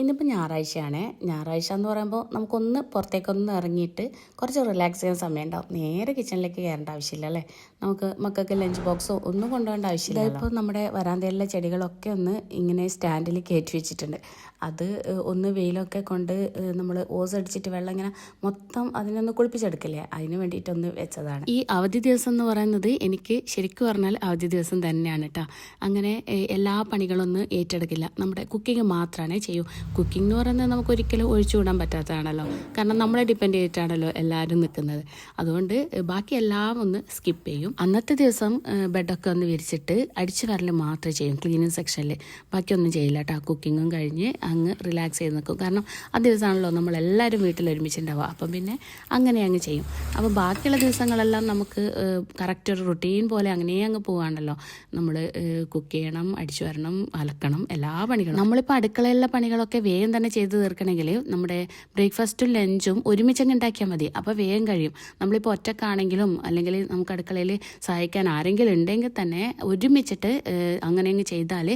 ഇന്നിപ്പോൾ ഞായറാഴ്ചയാണ്. ഞായറാഴ്ച എന്ന് പറയുമ്പോൾ നമുക്കൊന്ന് പുറത്തേക്കൊന്ന് ഇറങ്ങിയിട്ട് കുറച്ച് റിലാക്സ് ചെയ്യാൻ സമയം ഉണ്ടാവും നേരെ കിച്ചണിലേക്ക് കയറേണ്ട ആവശ്യമില്ല അല്ലേ? നമുക്ക് മക്കൾക്ക് ലഞ്ച് ബോക്സോ ഒന്നും കൊണ്ടുപോകേണ്ട ആവശ്യമില്ല ഇപ്പോൾ നമ്മുടെ വരാന്തയിലെ ചെടികളൊക്കെ ഒന്ന് ഇങ്ങനെ സ്റ്റാൻഡിൽ കയറ്റി വെച്ചിട്ടുണ്ട്. അത് ഒന്ന് വെയിലൊക്കെ കൊണ്ട് നമ്മൾ ഓസ് അടിച്ചിട്ട് വെള്ളം ഇങ്ങനെ മൊത്തം അതിനൊന്ന് കുളിപ്പിച്ചെടുക്കില്ലേ? അതിന് വേണ്ടിയിട്ടൊന്ന് വെച്ചതാണ്. ഈ അവധി ദിവസം എന്ന് പറയുന്നത് എനിക്ക് ശരിക്കും പറഞ്ഞാൽ അവധി ദിവസം തന്നെയാണ് കേട്ടോ അങ്ങനെ എല്ലാ പണികളൊന്നും ഏറ്റെടുക്കില്ല. നമ്മുടെ കുക്കിംഗ് മാത്രമേ ചെയ്യൂ. കുക്കിംഗ് എന്ന് പറയുന്നത് നമുക്ക് ഒരിക്കലും ഒഴിച്ചുവിടാൻ പറ്റാത്തതാണല്ലോ. കാരണം നമ്മളെ ഡിപ്പെൻഡ് ചെയ്തിട്ടാണല്ലോ എല്ലാവരും നിൽക്കുന്നത്. അതുകൊണ്ട് ബാക്കി എല്ലാം ഒന്ന് സ്കിപ്പ് ചെയ്യും. അന്നത്തെ ദിവസം ബെഡൊക്കെ ഒന്ന് വിരിച്ചിട്ട് അടിച്ചു വരൽ മാത്രമേ ചെയ്യും. ക്ലീനിങ് സെക്ഷനിൽ ബാക്കിയൊന്നും ചെയ്യില്ല കേട്ടോ കുക്കിങ്ങും കഴിഞ്ഞ് അങ്ങ് റിലാക്സ് ചെയ്ത് നിൽക്കും. കാരണം ആ ദിവസമാണല്ലോ നമ്മളെല്ലാവരും വീട്ടിൽ ഒരുമിച്ചുണ്ടാവുക അപ്പം പിന്നെ അങ്ങനെ അങ്ങ് ചെയ്യും. അപ്പോൾ ബാക്കിയുള്ള ദിവസങ്ങളെല്ലാം നമുക്ക് കറക്റ്റ് ഒരു റുട്ടീൻ പോലെ അങ്ങനെ അങ്ങ് പോവാണല്ലോ. നമ്മൾ കുക്ക് ചെയ്യണം അടിച്ചു വരണം അലക്കണം എല്ലാ പണികളും. നമ്മളിപ്പോൾ അടുക്കളയിലെ പണികളൊക്കെ വേഗം തന്നെ ചെയ്ത് തീർക്കണമെങ്കിൽ നമ്മുടെ ബ്രേക്ക്ഫാസ്റ്റും ലഞ്ചും ഒരുമിച്ചങ്ങ് ഉണ്ടാക്കിയാൽ മതി. അപ്പോൾ വേഗം കഴിയും. നമ്മളിപ്പോൾ ഒറ്റക്കാണെങ്കിലും അല്ലെങ്കിൽ നമുക്ക് അടുക്കളയിൽ സഹായിക്കാൻ ആരെങ്കിലും ഉണ്ടെങ്കിൽ തന്നെ ഒരുമിച്ചിട്ട് അങ്ങനെ അങ്ങ് ചെയ്താൽ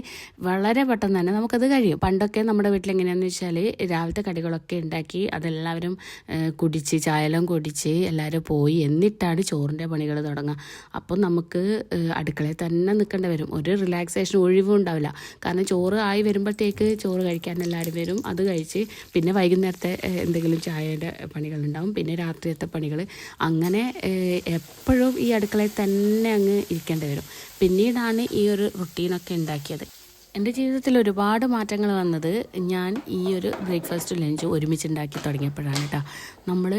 വളരെ പെട്ടെന്ന് തന്നെ നമുക്കത് കഴിയും. പണ്ടൊക്കെ നമ്മുടെ വീട്ടിൽ എങ്ങനെയാണെന്ന് വെച്ചാൽ രാവിലത്തെ കടികളൊക്കെ ഉണ്ടാക്കി അതെല്ലാവരും കുടിച്ച് ചായലും കുടിച്ച് എല്ലാവരും പോയി എന്നിട്ടാണ് ചോറിന്റെ പണികൾ തുടങ്ങുക അപ്പം നമുക്ക് അടുക്കളയിൽ തന്നെ നിൽക്കേണ്ടി വരും. ഒരു റിലാക്സേഷൻ ഒഴിവും ഉണ്ടാവില്ല. കാരണം ചോറ് ആയി വരുമ്പോഴത്തേക്ക് ചോറ് കഴിക്കാൻ എല്ലാവരും വരും. അത് കഴിച്ച് പിന്നെ വൈകുന്നേരത്തെ എന്തെങ്കിലും ചായയുടെ പണികളുണ്ടാവും. പിന്നെ രാത്രിയത്തെ പണികൾ അങ്ങനെ എപ്പോഴും ഈ അടുക്കളയിൽ തന്നെ അങ്ങ് ഇരിക്കേണ്ടി വരും. പിന്നീടാണ് ഈ ഒരു റുട്ടീനൊക്കെ ഉണ്ടാക്കിയത്. എന്റെ ജീവിതത്തിൽ ഒരുപാട് മാറ്റങ്ങൾ വന്നത് ഞാൻ ഈ ഒരു ബ്രേക്ക്ഫാസ്റ്റ് ലഞ്ച് ഒരുമിച്ച് ഉണ്ടാക്കി തുടങ്ങിയപ്പോഴാണ് കേട്ടോ. നമ്മൾ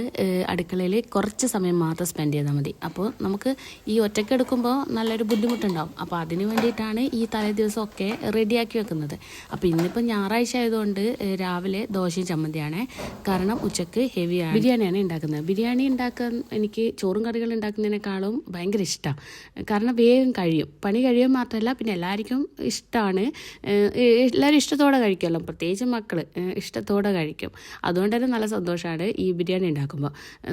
അടുക്കളയിൽ കുറച്ച് സമയം മാത്രം സ്പെൻഡ് ചെയ്താൽ മതി. അപ്പോൾ നമുക്ക് ഈ ഒറ്റയ്ക്ക് എടുക്കുമ്പോൾ നല്ലൊരു ബുദ്ധിമുട്ടുണ്ടാവും. അപ്പോൾ അതിന് വേണ്ടിയിട്ടാണ് ഈ തലേ ദിവസമൊക്കെ റെഡിയാക്കി വെക്കുന്നത്. അപ്പോൾ ഇന്നിപ്പോൾ ഞായറാഴ്ച ആയതുകൊണ്ട് രാവിലെ ദോശയും ചമ്മന്തിയാണ്. കാരണം ഉച്ചയ്ക്ക് ഹെവിയാണ് ബിരിയാണിയാണ് ഉണ്ടാക്കുന്നത് ബിരിയാണി ഉണ്ടാക്കാൻ എനിക്ക് ചോറും കറികൾ ഉണ്ടാക്കുന്നതിനേക്കാളും ഭയങ്കര ഇഷ്ടമാണ് കാരണം വേഗം കഴിയും. പണി കഴിയാൻ മാത്രമല്ല പിന്നെ എല്ലാവർക്കും ഇഷ്ടമാണ് എല്ലാവരും ഇഷ്ടത്തോടെ കഴിക്കുമല്ലോ. പ്രത്യേകിച്ച് മക്കൾ ഇഷ്ടത്തോടെ കഴിക്കും. അതുകൊണ്ട് തന്നെ നല്ല സന്തോഷമാണ് ഈ ബിരിയാണി ഉണ്ടാക്കുമ്പോൾ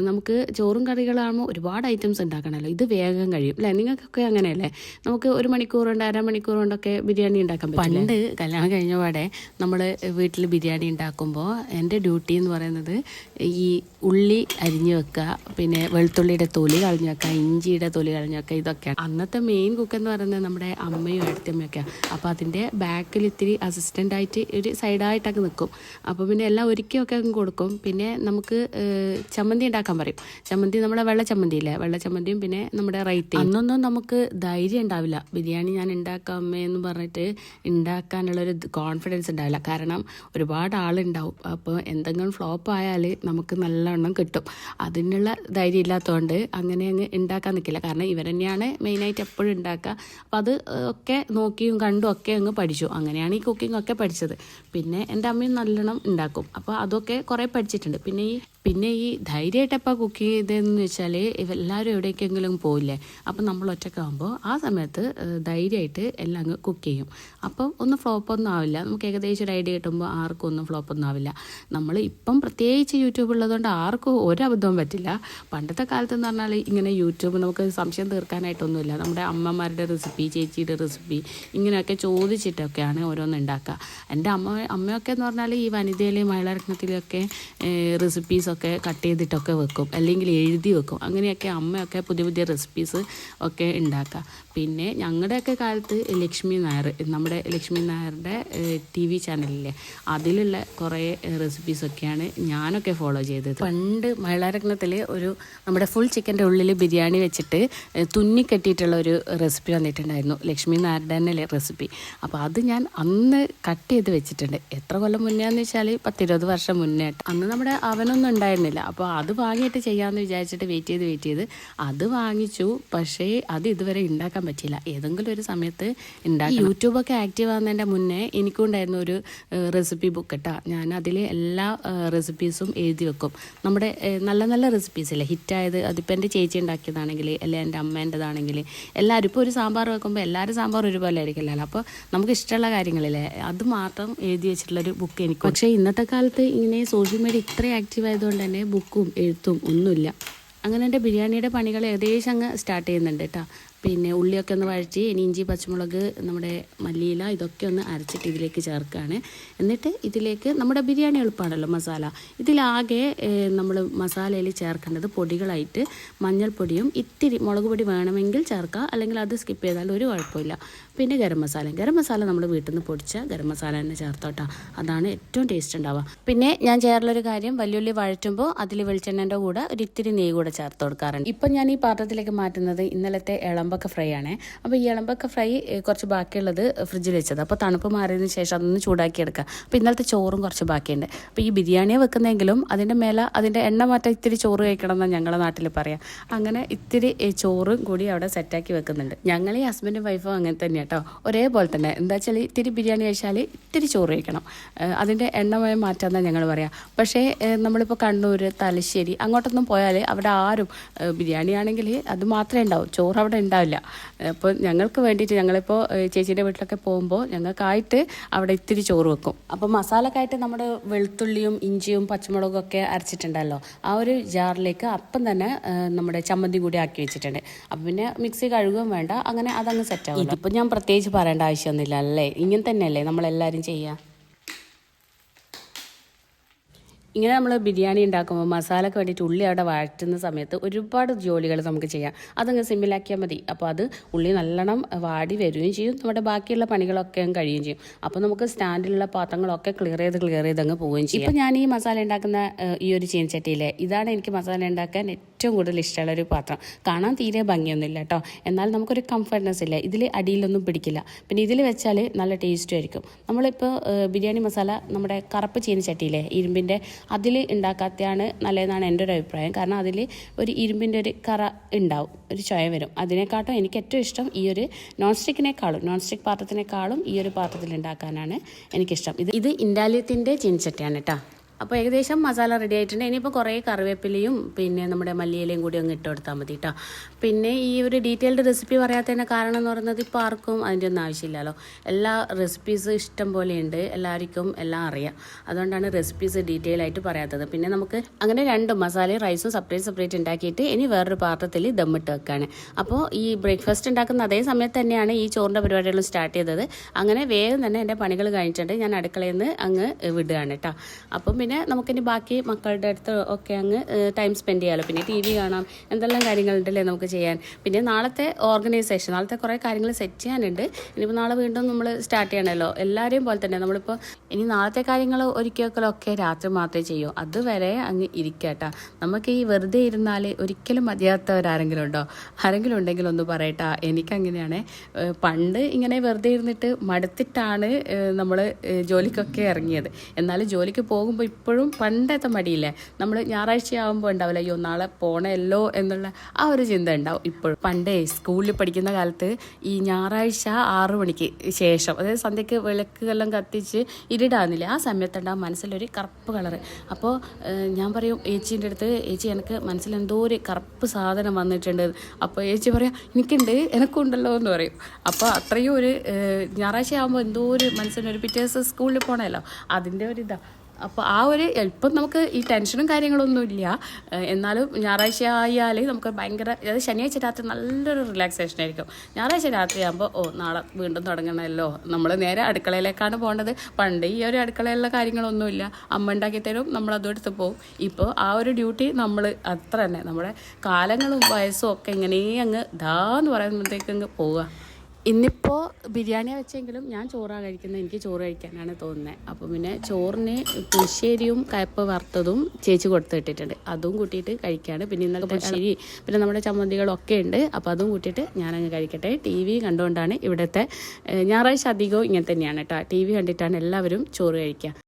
നമുക്ക് ചോറും കറികളാകുമ്പോൾ ഒരുപാട് ഐറ്റംസ് ഉണ്ടാക്കണമല്ലോ ഇത് വേഗം കഴിയും. അല്ലേ? നിങ്ങൾക്കൊക്കെ അങ്ങനെയല്ലേ? നമുക്ക് ഒരു മണിക്കൂർ കൊണ്ട് അരമണിക്കൂർ കൊണ്ടൊക്കെ ബിരിയാണി ഉണ്ടാക്കാൻ പണ്ട് കല്യാണം കഴിഞ്ഞ പാടെ നമ്മൾ വീട്ടിൽ ബിരിയാണി ഉണ്ടാക്കുമ്പോൾ എന്റെ ഡ്യൂട്ടി എന്ന് പറയുന്നത് ഈ ഉള്ളി അരിഞ്ഞു വെക്കുക പിന്നെ വെളുത്തുള്ളിയുടെ തൊലി കളഞ്ഞു വെക്കുക ഇഞ്ചിയുടെ തൊലി കളഞ്ഞു വെക്കുക ഇതൊക്കെയാണ്. അന്നത്തെ മെയിൻ കുക്ക് എന്ന് പറയുന്നത് നമ്മുടെ അമ്മയും അടുത്തമ്മയൊക്കെയാണ് അപ്പോൾ അതിന്റെ ബാക്കിൽ ഇത്തിരി അസിസ്റ്റന്റ് ആയിട്ട് ഒരു സൈഡായിട്ടൊക്കെ നിൽക്കും അപ്പോൾ പിന്നെ എല്ലാം ഒരുക്കിയൊക്കെ അങ്ങ് കൊടുക്കും. പിന്നെ നമുക്ക് ചമ്മന്തി ഉണ്ടാക്കാൻ പറയും. ചമ്മന്തി നമ്മുടെ വെള്ള ചമ്മന്തി ഇല്ലേ വെള്ള ചമ്മന്തിയും പിന്നെ നമ്മുടെ റൈറ്റ്. അന്നൊന്നും നമുക്ക് ധൈര്യം ഉണ്ടാവില്ല. ബിരിയാണി ഞാൻ ഉണ്ടാക്കാം അമ്മയെന്ന് പറഞ്ഞിട്ട് ഉണ്ടാക്കാനുള്ളൊരു കോൺഫിഡൻസ് ഉണ്ടാവില്ല. കാരണം ഒരുപാട് ആളുണ്ടാവും. അപ്പോൾ എന്തെങ്കിലും ഫ്ലോപ്പ് ആയാൽ നമുക്ക് നല്ലവണ്ണം കിട്ടും. അതിനുള്ള ധൈര്യം ഇല്ലാത്തതുകൊണ്ട് അങ്ങനെ അങ്ങ് ഉണ്ടാക്കാൻ നിൽക്കില്ല കാരണം ഇവർ തന്നെയാണ് മെയിനായിട്ട് എപ്പോഴും ഉണ്ടാക്കുക. അപ്പോൾ അത് ഒക്കെ നോക്കിയും കണ്ടും ഒക്കെ അങ്ങ് പഠിച്ചു. അങ്ങനെയാണ് ഈ കുക്കിംഗ് ഒക്കെ പഠിച്ചത്. പിന്നെ എന്റെ അമ്മയും നല്ലോണം ഉണ്ടാക്കും. അപ്പോൾ അതൊക്കെ കുറേ പഠിച്ചിട്ടുണ്ട്. പിന്നെ ഈ പിന്നെ ഈ ധൈര്യമായിട്ട് എപ്പോൾ കുക്ക് ചെയ്തതെന്ന് വെച്ചാൽ എല്ലാവരും എവിടേക്കെങ്കിലും പോയില്ലേ? അപ്പം നമ്മൾ ഒറ്റക്കാകുമ്പോൾ ആ സമയത്ത് ധൈര്യമായിട്ട് എല്ലാം അങ്ങ് കുക്ക് ചെയ്യും. അപ്പം ഒന്നും ഫ്ലോപ്പൊന്നും ആവില്ല. നമുക്ക് ഏകദേശം ഒരു ഐഡിയ കിട്ടുമ്പോൾ ആർക്കും ഒന്നും ഫ്ലോപ്പൊന്നും ആവില്ല. നമ്മൾ ഇപ്പം പ്രത്യേകിച്ച് യൂട്യൂബ് ഉള്ളതുകൊണ്ട് ആർക്കും ഒരബദ്ധവും പറ്റില്ല. പണ്ടത്തെ കാലത്ത് എന്ന് പറഞ്ഞാൽ ഇങ്ങനെ യൂട്യൂബ് നമുക്ക് സംശയം തീർക്കാനായിട്ടൊന്നുമില്ല. നമ്മുടെ അമ്മമാരുടെ റെസിപ്പി ചേച്ചിയുടെ റെസിപ്പി ഇങ്ങനെയൊക്കെ ചോദിച്ചിട്ടൊക്കെയാണ് ഓരോന്ന് ഉണ്ടാക്കുക എന്റെ അമ്മ അമ്മയൊക്കെ എന്ന് പറഞ്ഞാൽ ഈ വനിതയിലെയും മഹിളാരത്നത്തിലൊക്കെ റെസിപ്പീസൊക്കെ കട്ട് ചെയ്തിട്ടൊക്കെ വെക്കും. അല്ലെങ്കിൽ എഴുതി വെക്കും. അങ്ങനെയൊക്കെ അമ്മയൊക്കെ പുതിയ പുതിയ റെസിപ്പീസ് ഒക്കെ ഉണ്ടാക്കുക. പിന്നെ ഞങ്ങളുടെയൊക്കെ കാലത്ത് ലക്ഷ്മി നായർ നമ്മുടെ ലക്ഷ്മി നായരുടെ ടി വി ചാനലില്ലേ അതിലുള്ള കുറേ റെസിപ്പീസൊക്കെയാണ് ഞാനൊക്കെ ഫോളോ ചെയ്തത്. പണ്ട് മഹിളാരത്നത്തിൽ ഒരു നമ്മുടെ ഫുൾ ചിക്കന്റെ ഉള്ളിൽ ബിരിയാണി വെച്ചിട്ട് തുന്നിക്കെട്ടിയിട്ടുള്ള തുന്നി കെട്ടിയിട്ടുള്ള ഒരു റെസിപ്പി വന്നിട്ടുണ്ടായിരുന്നു. ലക്ഷ്മി നായരുടെ തന്നെ റെസിപ്പി അപ്പോൾ അത് ഞാൻ അന്ന് കട്ട് ചെയ്ത് വെച്ചിട്ടുണ്ട്. എത്ര കൊല്ലം മുന്നേ എന്ന് വെച്ചാൽ പത്തിരുപത് വർഷം മുന്നേ. അന്ന് നമ്മുടെ അവനൊന്നും ഉണ്ടായിരുന്നില്ല. അപ്പോൾ അത് വാങ്ങിയിട്ട് ചെയ്യാമെന്ന് വിചാരിച്ചിട്ട് വെയിറ്റ് ചെയ്ത് വെയിറ്റ് ചെയ്ത് അത് വാങ്ങിച്ചു. പക്ഷേ അത് ഇതുവരെ ഉണ്ടാക്കാൻ പറ്റിയില്ല. ഏതെങ്കിലും ഒരു സമയത്ത് ഉണ്ടാക്കി യൂട്യൂബൊക്കെ ആക്റ്റീവ് ആകുന്നതിന്റെ മുന്നേ എനിക്കും ഉണ്ടായിരുന്നു ഒരു റെസിപ്പി ബുക്ക് കേട്ടോ ഞാൻ അതിൽ എല്ലാ റെസിപ്പീസും എഴുതി വെക്കും. നമ്മുടെ നല്ല നല്ല റെസിപ്പീസ് അല്ലേ ഹിറ്റായത് അതിപ്പോൾ എന്റെ ചേച്ചി ഉണ്ടാക്കിയതാണെങ്കിൽ അല്ലെങ്കിൽ എന്റെ അമ്മേന്റെതാണെങ്കിൽ എല്ലാവരും ഇപ്പോൾ ഒരു സാമ്പാർ വെക്കുമ്പോൾ എല്ലാവരും സാമ്പാർ ഒരുപോലെ ആയിരിക്കില്ലല്ലോ അപ്പോൾ നമുക്ക് ഇഷ്ടമുള്ള കാര്യങ്ങളില്ലേ അത് മാത്രം എഴുതി വെച്ചിട്ടുള്ളൊരു ബുക്ക് എനിക്ക്. പക്ഷേ ഇന്നത്തെ കാലത്ത് ഇങ്ങനെ സോഷ്യൽ മീഡിയ ഇത്ര ആക്റ്റീവ് ആയതുകൊണ്ട് തന്നെ ബുക്കും എഴുത്തും ഒന്നുമില്ല. അങ്ങനെ എന്റെ ബിരിയാണിയുടെ പണികൾ ഏകദേശം അങ്ങ് സ്റ്റാർട്ട് ചെയ്യുന്നുണ്ട് കേട്ടോ പിന്നെ ഉള്ളിയൊക്കെ ഒന്ന് വഴറ്റി ഇനി ഇഞ്ചി പച്ചമുളക് നമ്മുടെ മല്ലിയില ഇതൊക്കെ ഒന്ന് അരച്ചിട്ട് ഇതിലേക്ക് ചേർക്കുകയാണ് എന്നിട്ട് ഇതിലേക്ക് നമ്മുടെ ബിരിയാണി എളുപ്പമാണല്ലോ മസാല. ഇതിലാകെ നമ്മൾ മസാലയിൽ ചേർക്കേണ്ടത് പൊടികളായിട്ട് മഞ്ഞൾപ്പൊടിയും ഇത്തിരി മുളക് പൊടി വേണമെങ്കിൽ ചേർക്കുക അല്ലെങ്കിൽ അത് സ്കിപ്പ് ചെയ്താൽ ഒരു കുഴപ്പമില്ല. പിന്നെ ഗരം മസാല. ഗരം മസാല നമ്മൾ വീട്ടിൽ നിന്ന് പൊടിച്ച ഗരം മസാല തന്നെ ചേർത്തോട്ടാ. അതാണ് ഏറ്റവും ടേസ്റ്റ് ഉണ്ടാവുക പിന്നെ ഞാൻ ചേർന്നൊരു കാര്യം വലിയുള്ളി വഴറ്റുമ്പോൾ അതിൽ വെളിച്ചെണ്ണന്റെ കൂടെ ഒരു ഇത്തിരി നെയ്യ് കൂടെ ചേർത്ത് കൊടുക്കാറുണ്ട്. ഇപ്പം ഞാൻ ഈ പാത്രത്തിലേക്ക് മാറ്റുന്നത് ഇന്നലത്തെ ഇളമ്പൊക്കെ ഫ്രൈ ആണ്. അപ്പോൾ ഈ ഇളമ്പൊക്കെ ഫ്രൈ കുറച്ച് ബാക്കിയുള്ളത് ഫ്രിഡ്ജിൽ വെച്ചത്. അപ്പോൾ തണുപ്പ് മാറിയതിന് ശേഷം അതൊന്ന് ചൂടാക്കി എടുക്കുക അപ്പോൾ ഇന്നലത്തെ ചോറും കുറച്ച് ബാക്കിയുണ്ട്. അപ്പോൾ ഈ ബിരിയാണിയെ വെക്കുന്നെങ്കിലും അതിന്റെ മേലെ അതിന്റെ എണ്ണ മാറ്റം ഇത്തിരി ചോറ് കഴിക്കണം എന്നാണ് ഞങ്ങളുടെ നാട്ടിൽ പറയാം. അങ്ങനെ ഇത്തിരി ചോറും കൂടി അവിടെ സെറ്റാക്കി വെക്കുന്നുണ്ട്. ഞങ്ങൾ ഈ ഹസ്ബൻഡും വൈഫും അങ്ങനെ തന്നെ കേട്ടോ. ഒരേപോലെ തന്നെ. എന്താ വെച്ചാൽ ഇത്തിരി ബിരിയാണി കഴിച്ചാൽ ഇത്തിരി ചോറ് കഴിക്കണം. അതിന്റെ എണ്ണമയം മാറ്റാമെന്നാണ് ഞങ്ങൾ പറയാം. പക്ഷേ നമ്മളിപ്പോൾ കണ്ണൂർ തലശ്ശേരി അങ്ങോട്ടൊന്നും പോയാൽ അവിടെ ആരും ബിരിയാണി ആണെങ്കിൽ അത് മാത്രമേ ഉണ്ടാവും. ചോറ് അവിടെ ഉണ്ടാവില്ല. അപ്പോൾ ഞങ്ങൾക്ക് വേണ്ടിയിട്ട് ഞങ്ങളിപ്പോൾ ചേച്ചിയുടെ വീട്ടിലൊക്കെ പോകുമ്പോൾ ഞങ്ങൾക്കായിട്ട് അവിടെ ഇത്തിരി ചോറ് വെക്കും. അപ്പോൾ മസാലക്കായിട്ട് നമ്മുടെ വെളുത്തുള്ളിയും ഇഞ്ചിയും പച്ചമുളകും ഒക്കെ അരച്ചിട്ടുണ്ടല്ലോ. ആ ഒരു ജാറിലേക്ക് അപ്പം തന്നെ നമ്മുടെ ചമ്മന്തി കൂടി ആക്കി വെച്ചിട്ടുണ്ട്. അപ്പം പിന്നെ മിക്സി കഴുകുകയും വേണ്ട. അങ്ങനെ അതങ്ങ് സെറ്റ് ആവും ഇതിപ്പോൾ ഞാൻ പ്രത്യേകിച്ച് പറയേണ്ട ആവശ്യമൊന്നുമില്ല അല്ലേ? ഇങ്ങനെ തന്നെയല്ലേ നമ്മളെല്ലാവരും ചെയ്യുക? ഇങ്ങനെ നമ്മൾ ബിരിയാണി ഉണ്ടാക്കുമ്പോൾ മസാലയ്ക്ക് വേണ്ടിയിട്ട് ഉള്ളി അവിടെ വഴറ്റുന്ന സമയത്ത് ഒരുപാട് ജോലികൾ നമുക്ക് ചെയ്യാം. അതങ്ങ് സിമ്പിളാക്കിയാൽ മതി. അപ്പോൾ അത് ഉള്ളി നല്ലോണം വാടി വരികയും ചെയ്യും. നമ്മുടെ ബാക്കിയുള്ള പണികളൊക്കെ കഴിയുകയും ചെയ്യും. അപ്പോൾ നമുക്ക് സ്റ്റാൻഡിലുള്ള പാത്രങ്ങളൊക്കെ ക്ലിയർ ചെയ്ത് ക്ലിയർ ചെയ്ത് അങ്ങ് പോവുകയും ചെയ്യും. ഇപ്പോൾ ഞാൻ ഈ മസാല ഉണ്ടാക്കുന്ന ഈ ഒരു ചീനച്ചട്ടിയിലെ ഇതാണ് എനിക്ക് മസാല ഉണ്ടാക്കാൻ ഏറ്റവും കൂടുതൽ ഇഷ്ടമുള്ള ഒരു പാത്രം. കാണാൻ തീരെ ഭംഗിയൊന്നുമില്ല കേട്ടോ. എന്നാൽ നമുക്കൊരു കംഫർട്ട്നെസ് ഇല്ല? ഇതിൽ അടിയിലൊന്നും പിടിക്കില്ല. പിന്നെ ഇതിൽ വെച്ചാൽ നല്ല ടേസ്റ്റും ആയിരിക്കും. നമ്മളിപ്പോൾ ബിരിയാണി മസാല നമ്മുടെ കറുപ്പ് ചീനച്ചട്ടിയിലെ ഇരുമ്പിന്റെ അതിൽ ഉണ്ടാക്കാത്തതാണ് നല്ലതെന്നാണ് എന്റെ ഒരു അഭിപ്രായം. കാരണം അതിൽ ഒരു ഇരുമ്പിന്റെ ഒരു കറ ഉണ്ടാവും ഒരു ചൊയ വരും. അതിനെക്കാട്ടും എനിക്ക് ഏറ്റവും ഇഷ്ടം ഈ ഒരു നോൺ സ്റ്റിക്കിനേക്കാളും നോൺ സ്റ്റിക്ക് പാത്രത്തിനേക്കാളും ഈ ഒരു പാത്രത്തിൽ ഉണ്ടാക്കാനാണ് എനിക്കിഷ്ടം. ഇത് ഇത് ഇൻഡാലിയത്തിന്റെ ചീനച്ചട്ടിയാണ് കേട്ടോ. അപ്പോൾ ഏകദേശം മസാല റെഡി ആയിട്ടുണ്ട്. ഇനിയിപ്പോൾ കുറേ കറിവേപ്പിലയും പിന്നെ നമ്മുടെ മല്ലിയിലയും കൂടി അങ്ങ് ഇട്ട് കൊടുത്താൽ മതി കേട്ടോ പിന്നെ ഈ ഒരു ഡീറ്റെയിൽഡ് റെസിപ്പി പറയാത്തതിന്റെ കാരണം എന്ന് പറയുന്നത് ഇപ്പോൾ ആർക്കും അതിന്റെ ഒന്നും ആവശ്യമില്ലല്ലോ. എല്ലാ റെസിപ്പീസ് ഇഷ്ടം പോലെയുണ്ട് എല്ലാവർക്കും എല്ലാം അറിയാം. അതുകൊണ്ടാണ് റെസിപ്പീസ് ഡീറ്റെയിൽ ആയിട്ട് പറയാത്തത്. പിന്നെ നമുക്ക് അങ്ങനെ രണ്ട് മസാലയും റൈസും സെപ്പറേറ്റ് സെപ്പറേറ്റ് ഉണ്ടാക്കിയിട്ട് ഇനി വേറൊരു പാത്രത്തിൽ ദമ്മിട്ട് വെക്കുകയാണ് അപ്പോൾ ഈ ബ്രേക്ക്ഫാസ്റ്റ് ഉണ്ടാക്കുന്ന അതേ സമയത്ത് തന്നെയാണ് ഈ ചോറിന്റെ പരിപാടികളും സ്റ്റാർട്ട് ചെയ്തത്. അങ്ങനെ വേഗം തന്നെ എന്റെ പണികൾ കഴിഞ്ഞിട്ടുണ്ട്. ഞാൻ അടുക്കളയിൽ നിന്ന് അങ്ങ് വിടുകയാണ് കേട്ടോ അപ്പം പിന്നെ നമുക്കിനി ബാക്കി മക്കളുടെ അടുത്ത് ഒക്കെ അങ്ങ് ടൈം സ്പെൻഡ് ചെയ്യാമല്ലോ പിന്നെ ടി വി കാണാം എന്തെല്ലാം കാര്യങ്ങളുണ്ടല്ലേ നമുക്ക് ചെയ്യാൻ. പിന്നെ നാളത്തെ ഓർഗനൈസേഷൻ നാളത്തെ കുറേ കാര്യങ്ങൾ സെറ്റ് ചെയ്യാനുണ്ട്. ഇനിയിപ്പോൾ നാളെ വീണ്ടും നമ്മൾ സ്റ്റാർട്ട് ചെയ്യണമല്ലോ എല്ലാവരെയും പോലെ തന്നെ നമ്മളിപ്പോൾ ഇനി നാളത്തെ കാര്യങ്ങൾ ഒരിക്കലൊക്കെ രാത്രി മാത്രമേ ചെയ്യൂ. അതുവരെ അങ്ങ് ഇരിക്കട്ട. നമുക്ക് ഈ വെറുതെ ഇരുന്നാൽ ഒരിക്കലും മതിയാത്തവരാരെങ്കിലും ഉണ്ടോ? ആരെങ്കിലും ഉണ്ടെങ്കിൽ ഒന്ന് പറയട്ടാ. എനിക്കങ്ങനെയാണ്. പണ്ട് ഇങ്ങനെ വെറുതെ ഇരുന്നിട്ട് മടുത്തിട്ടാണ് നമ്മൾ ജോലിക്കൊക്കെ ഇറങ്ങിയത്. എന്നാൽ ജോലിക്ക് പോകുമ്പോൾ ഇപ്പോഴും പണ്ടത്തെ മടിയില്ലേ? നമ്മൾ ഞായറാഴ്ച ആകുമ്പോൾ ഉണ്ടാവില്ല അയ്യോ നാളെ പോണല്ലോ എന്നുള്ള ആ ഒരു ചിന്ത ഉണ്ടാവും ഇപ്പോഴും. പണ്ടേ സ്കൂളിൽ പഠിക്കുന്ന കാലത്ത് ഈ ഞായറാഴ്ച ആറു മണിക്ക് ശേഷം അതായത് സന്ധ്യക്ക് വിളക്കുകളെല്ലാം കത്തിച്ച് ഇരുടാകുന്നില്ല ആ സമയത്തുണ്ടാവും മനസ്സിലൊരു കറുപ്പ് കളറ്. അപ്പോൾ ഞാൻ പറയും ഏച്ചീന്റെ അടുത്ത് ഏച്ചി എനിക്ക് മനസ്സിൽ എന്തോ ഒരു കറുപ്പ് സാധനം വന്നിട്ടുണ്ട്. അപ്പോൾ ഏച്ചി പറയാം എനിക്കുണ്ട് എനക്കുണ്ടല്ലോ എന്ന് പറയും. അപ്പോൾ അത്രയും ഒരു ഞായറാഴ്ച ആകുമ്പോൾ എന്തോ ഒരു മനസ്സിനൊരു പിറ്റേ ദിവസം സ്കൂളിൽ പോകണമല്ലോ അതിന്റെ ഒരു ഇതാ അപ്പോൾ ആ ഒരു എളുപ്പം നമുക്ക് ഈ ടെൻഷനും കാര്യങ്ങളൊന്നും ഇല്ല. എന്നാലും ഞായറാഴ്ച ആയാൽ നമുക്ക് ഭയങ്കര അതായത് ശനിയാഴ്ച രാത്രി നല്ലൊരു റിലാക്സേഷൻ ആയിരിക്കും. ഞായറാഴ്ച രാത്രി ആകുമ്പോൾ ഓ നാളെ വീണ്ടും തുടങ്ങണമല്ലോ. നമ്മൾ നേരെ അടുക്കളയിലേക്കാണ് പോകേണ്ടത്. പണ്ട് ഈ ഒരു അടുക്കളയിലുള്ള കാര്യങ്ങളൊന്നുമില്ല അമ്മ ഉണ്ടാക്കി തരും നമ്മൾ അതും എടുത്ത് പോകും ഇപ്പോൾ ആ ഒരു ഡ്യൂട്ടി നമ്മൾ അത്ര തന്നെ. നമ്മുടെ കാലങ്ങളും വയസ്സും ഒക്കെ ഇങ്ങനെ അങ്ങ് ഇതാന്ന് പറയുമ്പോഴത്തേക്ക് അങ്ങ് പോവുക. ഇന്നിപ്പോൾ ബിരിയാണി വെച്ചെങ്കിലും ഞാൻ ചോറാണ് കഴിക്കുന്നത് എനിക്ക് ചോറ് കഴിക്കാനാണ് തോന്നുന്നത് അപ്പോൾ പിന്നെ ചോറിന് പുളിശ്ശേരിയും കയപ്പ് വറുത്തതും ചേച്ചി കൊടുത്ത് ഇട്ടിട്ടുണ്ട്. അതും കൂട്ടിയിട്ട് കഴിക്കുകയാണ് പിന്നെ ഇന്നലെ പുളിശ്ശേരി പിന്നെ നമ്മുടെ ചമ്മന്തികളൊക്കെ ഉണ്ട്. അപ്പോൾ അതും കൂട്ടിയിട്ട് ഞാനങ്ങ് കഴിക്കട്ടെ. ടി വി കണ്ടുകൊണ്ടാണ് ഇവിടുത്തെ ഞായറാഴ്ച അധികവും ഇങ്ങനെ തന്നെയാണ് കേട്ടോ. ടി വി കണ്ടിട്ടാണ് എല്ലാവരും ചോറ് കഴിക്കുക